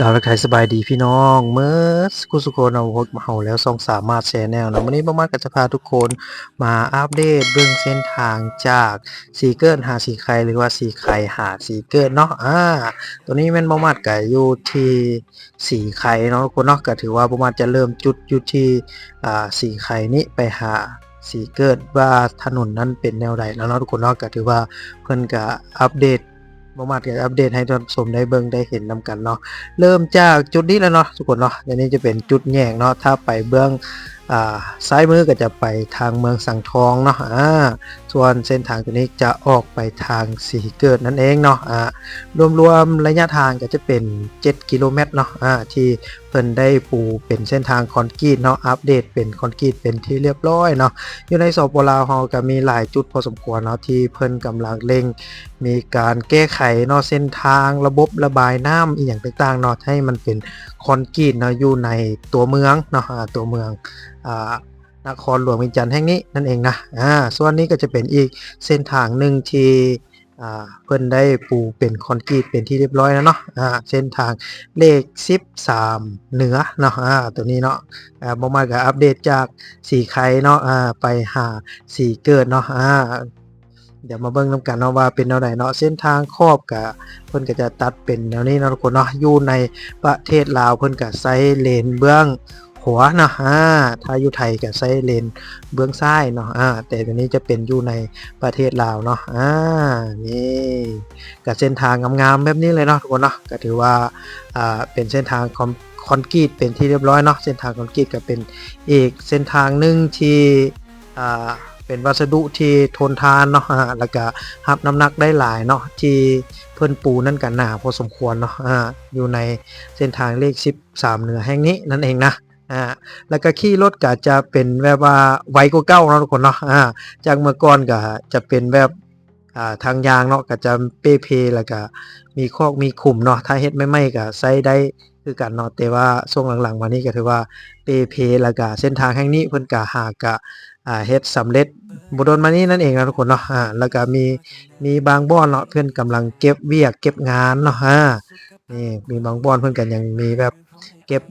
กาวทักทายสบายดีพี่น้องเมื่อสกุสุโคนเอาพดมาเฮาแล้วส่องสามารถแชร์แนวนะวันนี้ประมาณก็จะพาทุกคนมาอัปเดตเบื้องเส้นทางจากสีเกิลหาสีไข่หรือว่าสีไข่หาสีเกิลเนาะอ่าตัวนี้ม่นประมาณก็อยู่ที่สีไข่เนาะทุกคนเนาะก็ถือว่าประมาณจะเริ่มจุดอยู่ที่อ่าสีไข่นี้ไปหาสีเกิดว่าถนนนั้นเป็นแนวใดแล้วเนาะทุกคนเนาะก็ถือว่าเพิ่อนก็อัปเดต ประมาณก็อัปเดตให้ท่านชมได้เบิ่งได้เห็นนํกันเนาะเริ่มจากจุดนี้แล้วเนาะทุกคนเนาะอันนี้จะเป็นจุดแยกเนาะถ้าไปเบื้องอ่าซ้ายมือก็จะไปทางเมืองสังทองเนาะอ่าส่วนเส้นทางตัวนี้จะออกไปทางสีเกิดนั่นเองเนาะอ่ารวมๆระยะทางก็จะเป็น 7 กิโลเมตรเนาะอ่าที่เพิ่นได้ปูเป็นเส้นทางคอนกรีตเนาะอัปเดตเป็นคอนกรีตเป็นที่เรียบร้อยเนาะอยู่ในสปปลาวเฮาก็มีหลายจุดพอสมควรเนาะที่เพิ่นกำลังเร่ง มีการแก้ไขเนาะเส้นทางระบบระบายน้ำอีกอย่างต่างๆเนาะให้มันเป็นคอนกรีตเนาะอยู่ในตัวเมืองเนาะตัวเมืองอ่านครหลวงวียจันทร์แห่งนี้นั่นเองนะอ่าส่วนนี้ก็จะเป็นอีกเส้นทางหนึ่งที่ อ่าเพิ่นได้ปูเป็นคอนกรีตเป็นที่เรียบร้อยแล้วเนาะอ่าเส้นทางเลข 13 เหนือเนาะอ่าตัวนี้เนาะอ่าบ่มาก็อัปเดตจากสีไข่เนาะอ่าไปหาสีเกิดเนาะอ่าเดี๋ยวมาเบิ่งนํกันเนาะว่าเป็นแนวไหนเนาะเส้นทางครอบกับเพิ่นก็จะตัดเป็นแนวนี้เนาะทุกคนเนาะอยู่ในประเทศลาวเพิ่นก็ใช้เลนเบื้อง ขวเนาะอ่าถ้าอยู่ไทยก็ใช้เลนเบื้องซ้ายเนาะอ่าแต่ตัวนี้จะเป็นอยู่ในประเทศลาวเนาะอ่านี่ก็เส้นทางงามๆแบบนี้เลยเนาะทุกคนเนาะก็ถือว่าอ่าเป็นเส้นทางคอนคอนกรีตเป็นที่เรียบร้อยเนาะเส้นทางคอนกรีตก็เป็นอีกเส้นทางหนึ่งที่อ่าเป็นวัสดุที่ทนทานเนาะอ่าแล้วก็รับน้ำหนักได้หลายเนาะที่เพิ่อนปูนั่นกันหนาพอสมควรเนาะอ่าอยู่ในเส้นทางเลข 13 เหนือแห่งนี้นั่นเองนะ อ่าแล้วก็ขี่รถก็จะเป็นแบบว่าไวกว่าเก่าเนาะทุกคนเนาะอ่าจากเมื่อก่อนก็จะเป็นแบบอ่าทางยางเนาะก็จะเปเพแล้วก็มีคอกมีขุมเนาะถ้าเฮ็ดไม่ๆก็ใช้ได้คือกันเนาะแต่ว่าช่วงหลังๆมานี้ก็ถือว่าเปเพแล้วก็เส้นทางแห่งนี้เพิ่นก็หากะอ่าเฮ็ดสำเร็จบ่โดนมานี้นั่นเองนะทุกคนเนาะอ่าแล้วก็มีมีบางบ่อนเนาะเพิ่นกำลังเก็บเวียกเก็บงานเนาะอ่านี่มีบางบ่อนเพิ่นก็ยังมีแบบเก็บ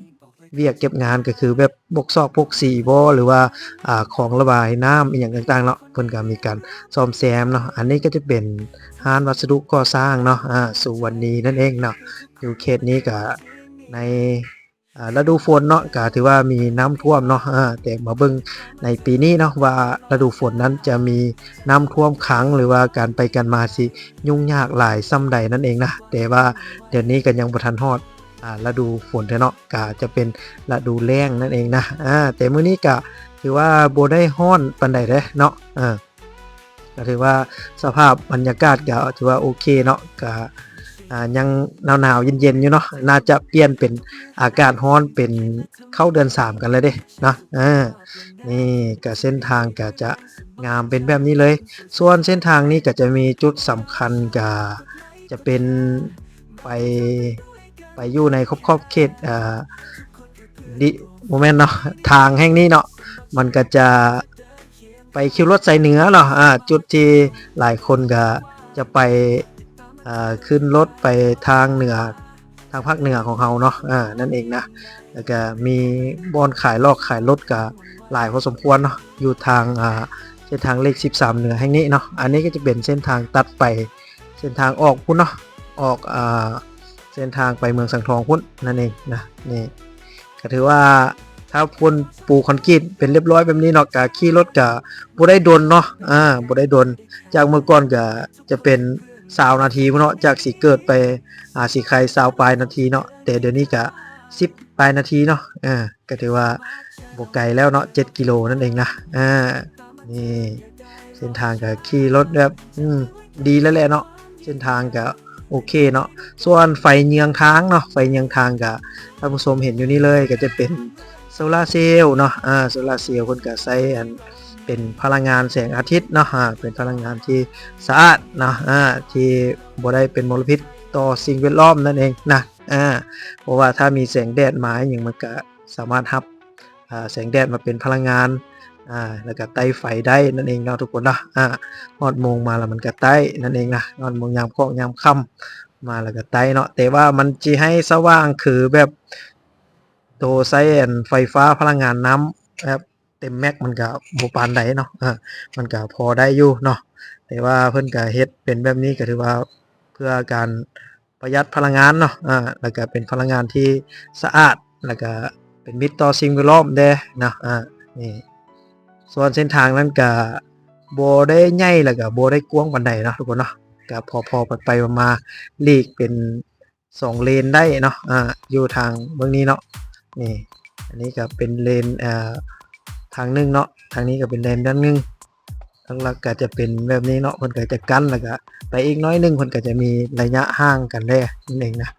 เวียกเก็บงานก็คือแบบบกซอกพวกสีบ่หรือว่าอ่าของระบายน้ำอีหยังต่างๆเนาะเพิ่นก็มีการซ่อมแซมเนาะอันนี้ก็จะเป็นห้านวัสดุก่อสร้างเนาะอ่าสุวรรณีนั่นเองเนาะอยู่เขตนี้ก็ในอ่าฤดูฝนเนาะก็ถือว่ามีน้ำท่วมเนาะอ่าแต่มาเบิ่งในปีนี้เนาะว่าฤดูฝนนั้นจะมีน้ำท่วมขังหรือว่าการไปกันมาสิยุ่งยากหลายซ้ำใดนั่นเองนะแต่ว่าเดี๋ยวนี้ก็ยังบ่ทันฮอด ฤดูฝนเนาะก็จะเป็นฤดูแล้งนั่นเองนะอ่าแต่มื้อนี้ก็ถือว่าบ่ได้ร้อนปานใดเด้เนาะอ่าก็ถือว่าสภาพบรรยากาศก็ถือว่าโอเคเนาะก็อ่ายังหนาวๆเย็นๆอยู่เนาะน่าจะเปลี่ยนเป็นอากาศร้อนเป็นเข้าเดือน3 กันเลยเด้เนาะอ่านี่ก็เส้นทางก็จะงามเป็นแบบนี้เลย ส่วนเส้นทางนี้ก็จะมีจุดสำคัญก็จะเป็นไป ไปอยู่ในขอบขอบเขตอ่าดิโมเมนต์เนาะทางแห่งนี้เนาะมันก็จะไปคิวรถใสายเหนือเนาะอ่าจุดที่หลายคนก็จะไปอ่าขึ้นรถไปทางเหนือทางภาคเหนือของเขาเนาะอ่านั่นเองนะแล้วก็มีบอนขายลอกขายรถก็หลายพอสมควรเนาะอยู่ทางอ่าเส้นทางเลข 13 เหนือแห่งนี้เนาะอันนี้ก็จะเป็นเส้นทางตัดไปเส้นทางออกพุ่นเนาะออกอ่า เส้นทางไปเมืองสังทองพุ่นนั่นเองนะนี่ก็ถือว่าถ้าพุ่นปูคอนกรีตเป็นเรียบร้อยแบบนี้เนาะกะขี่รถกะบ่ได้ดนเนาะอ่าบ่ได้ดน จากเมื่อก่อนก็จะเป็นสาวนาทีเนาะจากสีเกิดไปอ่าสีไข่สาวปลายนาทีเนาะแต่เดี๋ยวนี้ก็สิบปลายนาทีเนาะอ่าก็ถือว่าบกไกลแล้วเนาะเจ็ดกิโลนั่นเองนะอ่านี่เส้นทางก็ขี่รถแบบอืมดีแล้วแหละเนาะเส้นทางก็ โอเคเนาะส่วนไฟเยืองทางเนาะไฟเยืองทางก็ท่านผู้ชมเห็นอยู่นี่เลยก็จะเป็นโซลาร์เซลล์เนาะอ่าโซลาร์เซลล์คนก็ใช้อันเป็นพลังงานแสงอาทิตย์เนาะอ่าเป็นพลังงานที่สะอาดเนาะอ่าที่บ่ได้เป็นมลพิษต่อสิ่งแวดล้อมนั่นเองนะอ่าเพราะว่าถ้ามีแสงแดดมาอย่างมันก็สามารถรับอ่าแสงแดดมาเป็นพลังงาน อ่าแล้วก็ไต้ไฟได้นั่นเองเนาะทุกคนเนาะอ่าฮอดโมงมาแล้วมันก็ไต้นั่นเองนะฮอดโมงยามเคาะยามค่ำมาแล้วก็ไต่เนาะแต่ว่ามันจะให้สว่างคือแบบโตใช้อันไฟฟ้าพลังงานน้ำแบบเต็มแม็กมันก็บ่ปานใดเนาะอ่ามันก็พอได้อยู่เนาะแต่ว่าเพิ่นก็เฮ็ดเป็นแบบนี้ก็ถือว่าเพื่อการประหยัดพลังงานเนาะอ่าแล้วก็เป็นพลังงานที่สะอาดแล้วก็เป็นมิตรต่อสิ่งแวดล้อมเด้เนาะอ่านี่ ส่วนเส้นทางนั้นก็บ่ได้ใหญ่แล้วก็บ่ได้กว้างปานใดเนาะทุกคนเนาะก็พอๆไปๆมาๆลีกเป็นสองเลนได้เนาะอ่าอยู่ทางเบื้องนี้เนาะนี่อันนี้ก็เป็นเลนเอ่อทางนึงเนาะทางนี้ก็เป็นเลนด้านนึงหลักก็จะเป็นแบบนี้เนาะเพิ่นก็จะกั้นแล้วก็ไปอีกน้อยนึงเพิ่นก็จะมีระยะห่างกันแด้นั่นเองนะ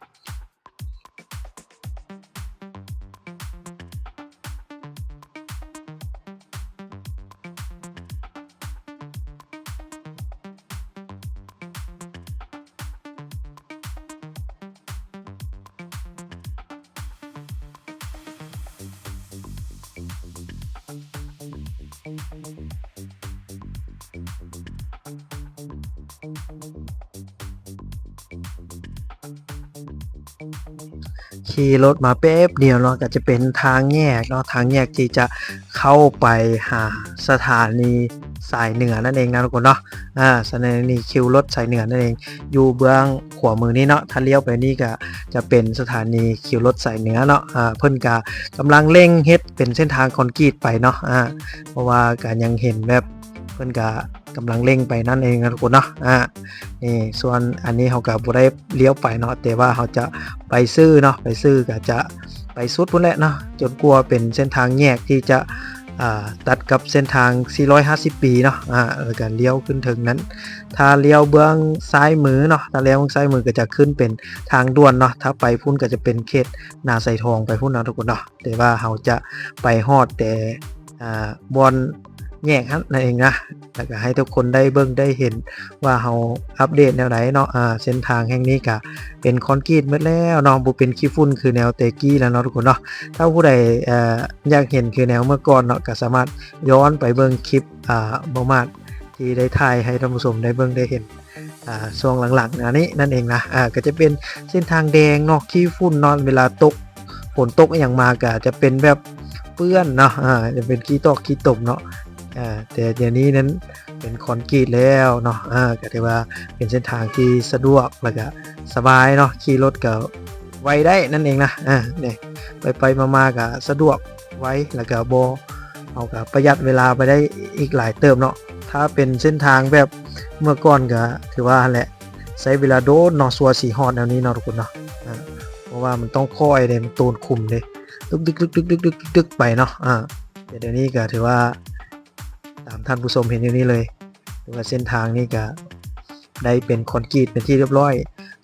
ขี่รถมาแป๊บเดียวเนาะก็จะเป็นทางแยกเนาะทางแยกที่จะเข้าไปหาสถานีสายเหนือนั่นเองนะทุกคนเนาะอ่าสถานีคิวรถสายเหนือนั่นเอง อยู่เบื้องขวามือนี้เนาะถ้าเลี้ยวไปนี่ก็จะเป็นสถานีคิวรถสายเหนือเนาะอ่าเพิ่นก็กำลังเร่งเฮ็ดเป็นเส้นทางคอนกรีตไปเนาะอ่าเพราะว่าก็ยังเห็นแบบ เพิ่นก็กำลังเร่งไปนั่นเองนะทุกคนเนาะอ่านี่ส่วนอันนี้เขาก็บ่ได้เลี้ยวไปเนาะแต่ว่าเขาจะไปซื้อเนาะไปซื้อก็จะไปสุดพุ่นแหละเนาะจนกลัวเป็นเส้นทางแยกที่จะตัดกับเส้นทาง 450 ปีเนาะอ่าแล้วก็เลี้ยวขึ้นถึงนั้น ถ้าเลี้ยวเบื้องซ้ายมือเนาะ ถ้าเลี้ยวเบื้องซ้ายมือก็จะขึ้นเป็นทางด่วนเนาะ ถ้าไปพุ่นก็จะเป็นเขตนาไซทองไปพุ่นเนาะทุกคนเนาะ แต่ว่าเขาจะไปฮอดแต่อ่าบอน แยกนั่นเองนะแล้วก็ให้ทุกคนได้เบิ่งได้เห็นว่าเราอัปเดตแนวไหนเนาะอ่าเส้นทางแห่งนี้ก็เป็นคอนกรีตหมดแล้วเนาะบ่เป็นขี้ฝุ่นคือแนวเตกี้แล้วเนาะทุกคนเนาะถ้าผู้ใดเอ่ออยากเห็นคือแนวเมื่อก่อนเนาะก็สามารถย้อนไปเบิ่งคลิปอ่าบ่มากที่ได้ถ่ายให้ท่านผู้ชมได้เบิ่งได้เห็นอ่าช่วงหลังๆอันนี้นั่นเองนะอ่าก็จะเป็นเส้นทางแดงเนาะขี้ฝุ่นนาะเวลาตกฝนตกอย่างมาก็จะเป็นแบบเปื้อนเนาะอ่าจะเป็นขี้ตอกขี้ตมเนาะ อ่าแต่เดี๋ยวนี้นั้นเป็นคอนกรีตแล้วเนาะอ่าก็ถือว่าเป็นเส้นทางที่สะดวกแล้วก็สบายเนาะขี่รถก็ไวได้นั่นเองนะอ่าเนี่ยไปไปมาๆก็สะดวกไวแล้วก็บ่เอาก็ประหยัดเวลาไปได้อีกหลายเติมเนาะถ้าเป็นเส้นทางแบบเมื่อก่อนก็ถือว่าแหละใช้เวลาโดนนาะสัวสีฮอดแนวนี้เนาะทุกคนเนาะเพราะว่ามันต้องคอยเด้มันตูนคุมเด้ดึกดึกดึกดึกดึกดึกดึกไปเนาะอ่าเดี๋ยวนี้ก็ถือว่า ตามท่านผู้ชมเห็นอยู่นี่เลยหรือว่าเส้นทางนี่ก็ได้เป็นคอนกรีตเป็นที่เรียบร้อย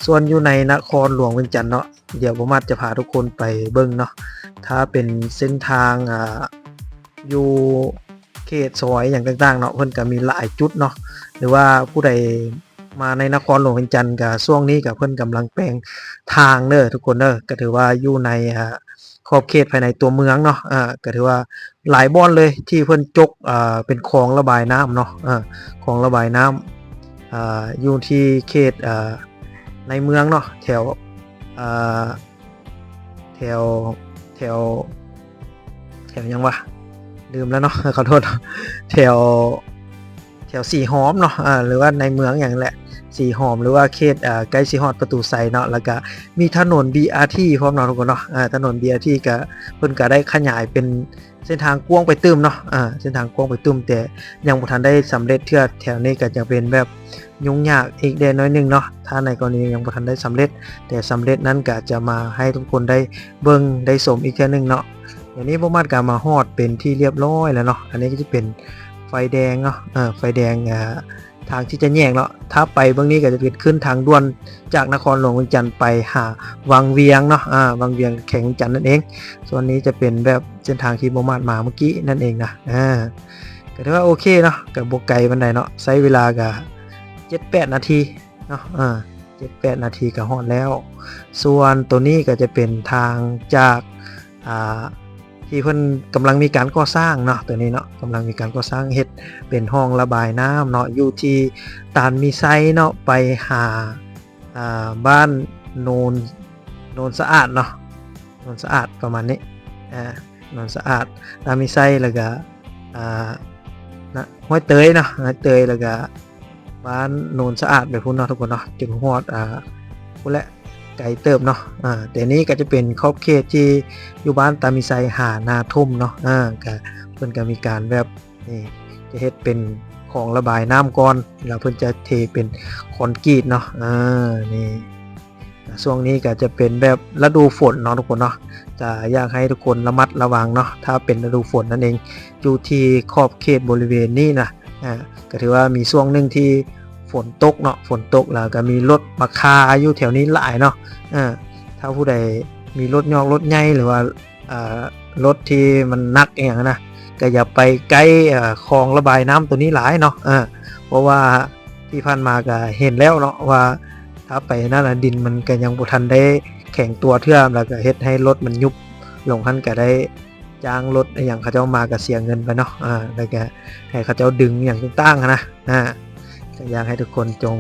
ส่วนอยู่ในนครหลวงเวียงจันทน์เนาะเดี๋ยวผมอาจจะพาทุกคนไปเบิ้งเนาะถ้าเป็นเส้นทางอ่าอยู่เขตซอยอย่างต่างๆเนาะเพิ่นก็มีหลายจุดเนาะหรือว่าผู้ใดมาในนครหลวงเวียงจันทน์ก็ช่วงนี้ก็เพิ่นกำลังแปลงทางเด้อทุกคนเด้อก็ถือว่าอยู่ในอ่าขอบเขตภายในตัวเมืองเนาะอ่าก็ถือว่าหลายบ่อนเลยที่เพิ่นจกอ่าเป็นคลองระบายน้ำเนาะอ่าคลองระบายน้ำอ่าอยู่ที่เขตอ่าในเมืองเนาะแถวอ่าแถวแถวแถวยังวะลืมแล้วเนาะขอโทษแถวแถวสีหอมเนาะอ่าหรือว่าในเมืองอย่างแหละ สีหอมหรือว่าเขตอ่าใกล้สีฮอดประตูไซเนาะแล้วก็มีถนน BRT พร้อมเนาะทุกคนเนาะอ่าถนน BRT ก็เพิ่นก็ได้ขยายเป็นเส้นทางกว้างไปตื้มเนาะอ่าเส้นทางกว้างไปตื้มแต่ยังบ่ทันได้สำเร็จเทื่อแถวนี้ก็จะเป็นแบบยุ่งยากอีกเดนน้อยหนึงเนาะถ้าในกรณียังบ่ทันได้สำเร็จ แต่สำเร็จนั้นก็จะมาให้ทุกคนได้เบิ่งได้ชมอีกเทื่อนึงเนาะเดี๋ยวนี้บ่มาดก็มาฮอดเป็นที่เรียบร้อยแล้วเนาะอันนี้ก็จะเป็นไฟแดงเนาะเออไฟแดงอ่า ทางที่จะแยกเนาะถ้าไปเบื้องนี้ก็จะเป็นขึ้นทางด่วนจากนครหลวงเวียงจันทร์ไปหาวังเวียงเนาะอ่าวังเวียงแข็งจันทน์นั่นเอง ส่วนนี้จะเป็นแบบเส้นทางที่โมมาดมาเมื่อกี้นั่นเองนะอ่าก็ถือว่าโอเคเนาะกับบกไก่บันไดเนาะใช้เวลากับเจ็ดแปดนาทีเนาะอ่าเจ็ดแปดนาทีก็ฮอดแล้ว ส่วนตัวนี้ก็จะเป็นทางจากอ่า ที่เพิ่นกำลังมีการก่อสร้างเนาะตัวนี้เนาะกำลังมีการก่อสร้างเฮ็ดเป็นห้องระบายน้ำเนาะอยู่ที่ตานมีไซเนาะไปหาอ่าบ้านโนนโนนสะอาดเนาะโนนสะอาดประมาณนี้อ่าโนนสะอาดนามีไส้แล้วก็อ่านะห้วยเตยเนาะห้วยเตยแล้วก็บ้านโนนสะอาดแบบพุ่นเนาะทุกคนเนาะจนฮอดอ่าพุ่นแหละ ไก่เติบเนาะอ่าแต่นี้ก็จะเป็นขอบเขตที่อยู่บ้านตามีไซหานาทุ่มเนาะอ่าก็เพิ่นก็มีการแบบนี่จะเฮ็ดเป็นของระบายน้ำก่อนแล้วเพิ่นจะเทเป็นคอนกรีตเนาะอ่านี่ช่วงนี้ก็จะเป็นแบบฤดูฝนเนาะทุกคนเนาะจะอยากให้ทุกคนระมัดระวังเนาะถ้าเป็นฤดูฝนนั่นเองอยู่ที่ขอบเขตบริเวณนี้นะอ่าก็ถือว่ามีช่วงหนึ่งที่ ฝนตกเนาะฝนตกแล้วก็มีรถมาคาอยู่แถวนี้หลายเนาะอ่าถ้าผู้ใดมีรถยอกรถใหญ่หรือว่าอ่ารถที่มันนักอย่างนะก็อย่าไปใกล้อ่อคลองระบายน้ำตัวนี้หลายเนาะอ่าเพราะว่าที่ผ่านมาก็เห็นแล้วเนาะว่าถ้าไปนั่นน่ะดินมันก็ยังบ่ทันได้แข็งตัวเทื่อมแล้วก็เฮ็ดให้รถมันยุบลงหันก็ได้จ้างรถอย่างเขาเจ้ามาก็เสียเงินไปเนาะอ่าแล้วก็ให้เขาเจ้าดึงอย่างต่างๆนะอ่า ก็อยากให้ทุกคนจง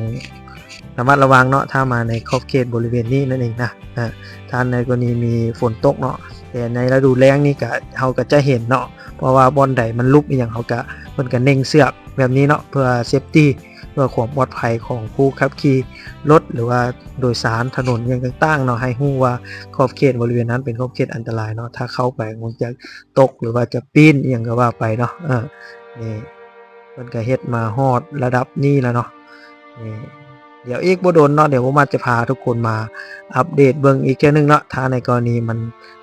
ระมัดระวังเนาะถ้ามาในขอบเขตบริเวณนี้นั่นเองนะอ่าถ้าในกรณีมีฝนตกเนาะแต่ในฤดูแล้งนี่ก็เฮาก็จะเห็นเนาะเพราะว่าบอลใดมันลุกอย่างเขาก็เพิ่นก็เน่งเสือกแบบนี้เนาะเพื่อเซฟตี้เพื่อความปลอดภัยของผู้ขับขี่รถหรือว่าโดยสารถนนอย่างต่างๆเนาะให้ฮู้ว่าขอบเขตบริเวณนั้นเป็นขอบเขตอันตรายเนาะถ้าเข้าไปมันจะตกหรือว่าจะปีนอย่างก็ว่าไปเนาะเออนี่ เพิ่นก็เฮ็ดมาฮอดระดับนี้แล้วเนาะนี่เดี๋ยวอีกบ่โดนเนาะเดี๋ยวผมมาจะพาทุกคนมาอัปเดตเบิ่งอีกเทื่อนึงเนาะถ้าในกรณีมัน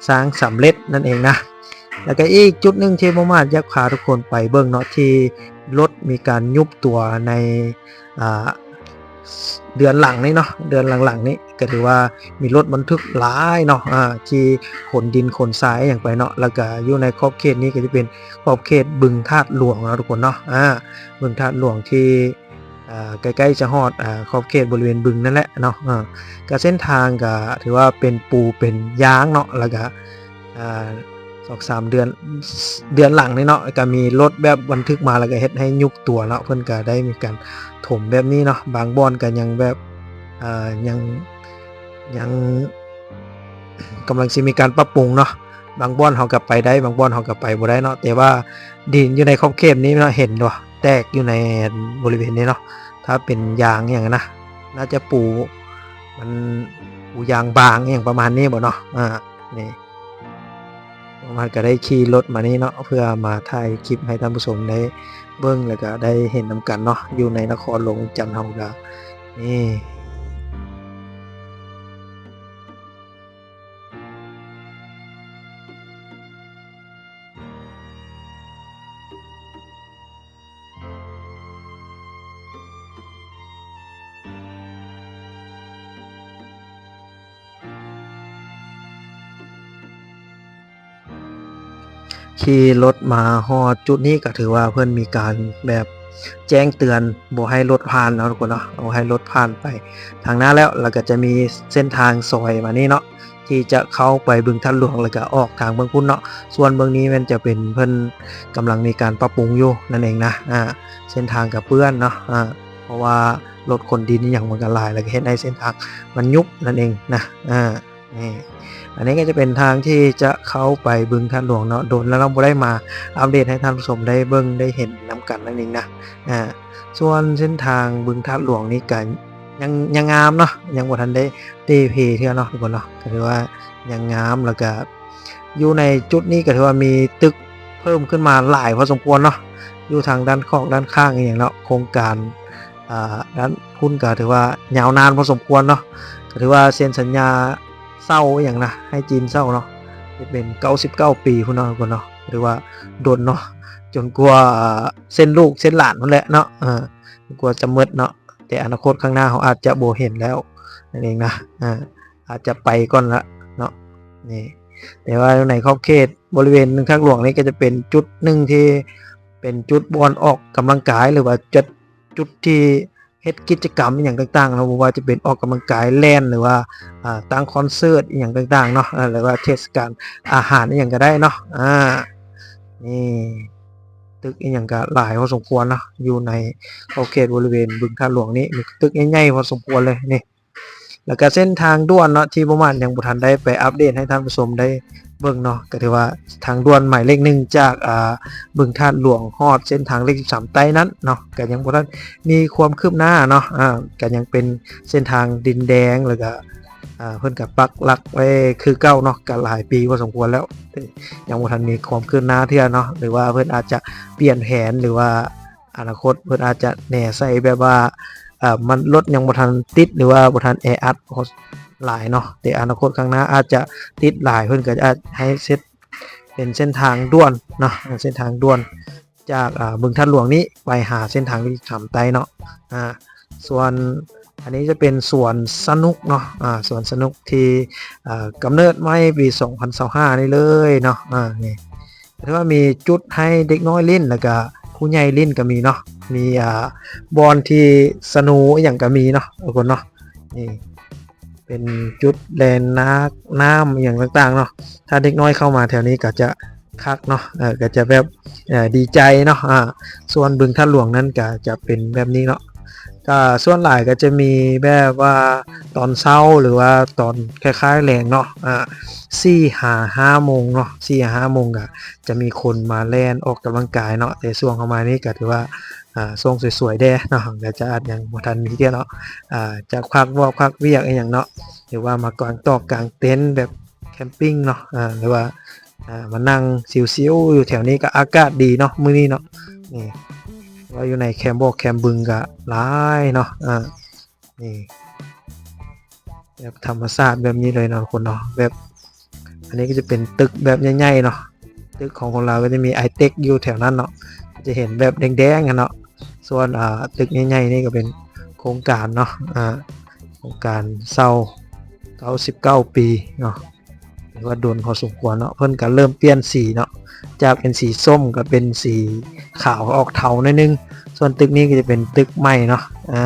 สร้างสำเร็จนั่นเองนะแล้วก็อีกจุดหนึ่งที่ผมอาจจะพาทุกคนไปเบิ่งเนาะที่รถมีการยุบตัวในอ่า เดือนหลังนี้เนาะเดือนหลังๆนี้ก็ถือว่ามีรถบรรทุกหลายเนาะอ่าที่ขนดินขนทรายอย่างไปเนาะแล้วก็อยู่ในขอบเขตนี้ก็จะเป็นขอบเขตบึงธาตุหลวงนะทุกคนเนาะอ่าบึงธาตุหลวงที่ใกล้ๆจะฮอดอขอบเขตบริเวณบึงนั่นแหละเนาะอ่าก็เส้นทางก็ถือว่าเป็นปูเป็นยางเนาะแล้วก็สองสามเดือนเดือนหลังนี่เนาะก็มีรถแบบบันทึกมาแล้วก็เฮ็ดให้ยุบตัวเนาะเพิ่นก็ได้มีการ ถมแบบนี้เนาะบางบ่อนก็ยังแบบอ่อยังยังกำลังสิมีการปรับปรุงเนาะบางบ่อนเฮาก็ไปได้บางบ่อนเฮาก็ไปบ่ได้เนาะแต่ว่าดินอยู่ในขอบเขตนี้เนาะเห็นบ่แตกอยู่ในบริเวณนี้เนาะถ้าเป็นยางอย่างนั้นนะน่าจะปูมันปูยางบางอย่างประมาณนี้บ่เนาะอ่านี่มันก็ได้ขี่รถมานี่เนาะเพื่อมาถ่ายคลิปให้ท่านผู้ชมได้ เบิ้งแล้วก็ได้เห็นนำกันเนาะอยู่ในนครหลวงจันทร์เฮาก็นี่ ขี่รถมาฮอดจุดนี้ก็ถือว่าเพิ่อนมีการแบบแจ้งเตือนบ่ให้รถผ่านเนาะทุกคนเนาะบ่ให้รถผ่านไป ทางหน้าแล้วแล้วก็จะมีเส้นทางซอยมานี่เนาะที่จะเข้าไปบึงท่านหลวงแล้วก็ออกทางเบืองพุ่นเนาะส่วนเบืองนี้มันจะเป็นเพิ่นกำลังมีการปรับปรุงอยู่นั่นเองนะอ่าเส้นทางกับเปื้อนเนาะอ่าเพราะว่ารถขนดินนี่อย่างมันก็หลาย แล้วก็เฮ็ดให้เส้นทางมันยุบนั่นเองนะอ่า นี่อันนี้ก็จะเป็นทางที่จะเข้าไปบึงท่านหลวงเนาะโดนแล้วเราได้มาอัปเดตให้ท่านผู้ชมได้เบิ่งได้เห็นนํกันนั่นเองนะอ่าส่วนเส้นทางบึงท่านหลวงนี่ก็ยังยังงามเนาะยังบ่ทันได้ได้เพเทื่อเนาะทุกคนเนาะก็ถือว่ายังงามแล้วก็อยู่ในจุดนี้ก็ถือว่ามีตึกเพิ่มขึ้นมาหลายพอสมควรเนาะอยู่ทางด้านขอกด้านข้างอย่างเนาะโครงการอ่าด้านพุ่นก็ถือว่ายาวนานพอสมควรเนาะก็ถือว่าเซ็นสัญญา เศร้าอย่างนะให้จีนเศร้าเนาะจะเป็น99ปีพุ่นเนาะทุกคนเนาะหรือว่าโดนเนาะจนกลัวเส้นลูกเส้นหลานนั่นแหละเนาะเออกลัวจะมืดเนาะแต่อนาคตข้างหน้าเขาอาจจะโบเห็นแล้วนั่นเองนะอ่าอาจจะไปก่อนละเนาะนี่แต่ว่าในขอบเขตบริเวณข้างหลวงนี่ก็จะเป็นจุดหนึ่งที่เป็นจุดบอลออกกำลังกายหรือว่าจุดจุดที่ เฮ็ดกิจกรรมอย่างต่างๆนะบ่ว่าจะเป็นออกกำลังกายแล่นหรือว่าอ่าตั้งคอนเสิร์ตอย่างต่างๆเนาะหรือว่าเทศกาลอาหารอย่างก็ได้เนาะอ่านี่ตึกอย่างก็หลายพอสมควรเนาะอยู่ในขอเขตบริเวณบึงท่าหลวงนี้มีตึกใหญ่ๆพอสมควรเลยนี่แล้วก็เส้นทางด่วนเนาะที่ประมาณยังบ่ทันได้ไปอัปเดตให้ท่านผู้ชมได้ เบิ่งเนาะก็ถือว่าทางด่วนหมายเลขหนึ่งจากอ่าบึงท่าตุหลวงฮอดเส้นทางเลข13ใต้นั้นเนาะก็ยังบ่ทันมีความคืบหน้าเนาะอ่าก็ยังเป็นเส้นทางดินแดงแล้วก็อ่าเพิ่นก็ปักหลักไว้คือเก่าเนาะก็หลายปีพอสมควรแล้วยังบ่ทันมีความคืบหน้าเทื่อเนาะหรือว่าเพิ่นอาจจะเปลี่ยนแผนหรือว่าอนาคตเพิ่นอาจจะแหน่ใส่แบบว่าอ่ามันรถยังบ่ทันติดหรือว่าบ่ทันแออัด หลายเนาะแต่อนาคตข้างหน้าอาจจะติดหลายเพิ่อนก็จะอาจให้เซตเป็นเส้นทางด่วนเนาะเส้นทางด่วน จากบึงท่าหลวงนี้ไปหาเส้นทางที่ถามไตเนาะอ่าส่วนอันนี้จะเป็นส่วนสนุกเนาะอ่าส่วนสนุกที่กำเนิดมาปี 2025 นี่เลยเนาะอ่านี่ถือว่ามีจุดให้เด็กน้อยเล่นแล้วก็ผู้ใหญ่เล่นก็มีเนาะมีอ่าบอลที่สนูอย่างก็มีเนาะทุกคนเนาะนี่ เป็นจุดแลนน้ำน้ำอย่างต่างๆเนาะถ้าเด็กน้อยเข้ามาแถวนี้ก็จะคักเนาะเออก็จะแบบดีใจเนาะอ่าส่วนบึงท่าหลวงนั้นก็จะเป็นแบบนี้เนาะก็ส่วนหลายก็จะมีแบบว่าตอนเช้าหรือว่าตอนคล้ายๆแรงเนาะอ่าสี่หาห้าโมงเนาะสี่หาห้าโมงก็จะมีคนมาแล่นออกกำลังกายเนาะแต่ช่วงเข้ามานี้ก็ถือว่า อ่าทรงสวยๆเด้เนาะเดี๋ยวจะอาจยังบ่ทันมีเดียเนาะอ่าจะควักวอกควักเวียกอหย่างเนาะหรือว่ามากางตอกกลางเต็นท์แบบแคมปิ้งเนาะอ่าหรือว่าอ่ามานั่งซิวๆอยู่แถวนี้ก็อากาศดีเนาะมื้อนี้เนาะนี่ว่าอยู่ในแคมป์บอกแคมป์บึงก็หลายเนาะอ่านี่แบบธรรมชาติแบบนี้เลยเนาะคนเนาะแบบ อันนี้ก็จะเป็นตึกแบบใหญ่ๆเนาะตึกของคนเราก็จะมีไอเทคอยู่แถวนั้นเนาะจะเห็นแบบแดงๆกันเนาะ ส่วนอ่าตึกใหญ่ๆนี่ก็เป็นโครงการเนาะอ่าโครงการเศร้า99ปีเนาะหรือว่าโดนพอสมควรเนาะเพิ่นก็เริ่มเปลี่ยนสีเนาะจากเป็นสีส้มก็เป็นสีขาวออกเทาหน่อยนึง ส่วนตึกนี้ก็จะเป็นตึกใหม่เนาะอ่า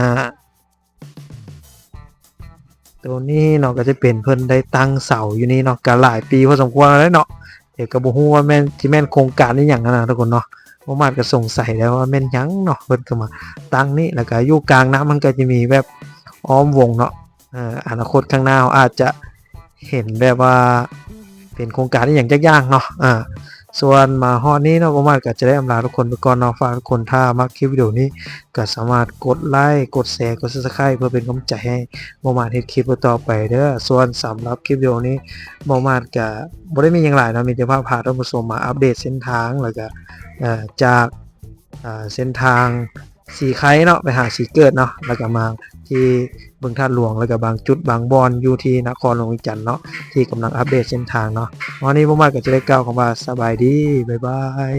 ตัวนี้เนาะก็จะเป็นเพิ่นได้ตั้งเสาอยู่นี่เนาะก็หลายปีพอสมควรแล้วเนาะเดี๋ยวก็บ่ฮู้ว่าแม่นที่แม่นโครงการนี้หยังนะทุกคนเนาะ บ่มาดก็สงสัยแล้วว่าแม่นยังเนาะเพิ่นก็มาตั้งนี่แล้วก็อยู่กลางน้ำมันก็จะมีแบบอ้อมวงเนาะเอ่ออนาคตข้างหน้าอาจจะเห็นแบบว่าเป็นโครงการที่อย่างจักอย่งเนาะอ่าส่วนมาฮอดนี้เนาะบ่มาดก็จะได้อำลาทุกคนไปก่อนเนาะฝากทุกคนถ้ามักคลิปวิดีโอนี้ก็สามารถกดไลค์กดแชร์กด Subscribe เพื่อเป็นกำลังใจให้บ่มาดเฮ็ดคลิปต่อไปเด้อส่วนสำหรับคลิปวิดีโอนี้บ่มาดก็บ่ได้มีหยังหลายเนาะมีแต่ว่าพาท่านผู้ชมมาอัปเดตเส้นทางแล้วก็ จากเส้นทางสีไคเนาะไปหาสีเกิดเนาะแล้วก็มาที่บึงท่าหลวงแล้วก็บางจุดบางบอนอยู่ที่นครหลวงวิจันทร์เนาะที่กำลังอัปเดตเส้นทางเนาะวันนี้พวกมาก็จะได้กล่าวคำว่าสบายดีบ๊ายบาย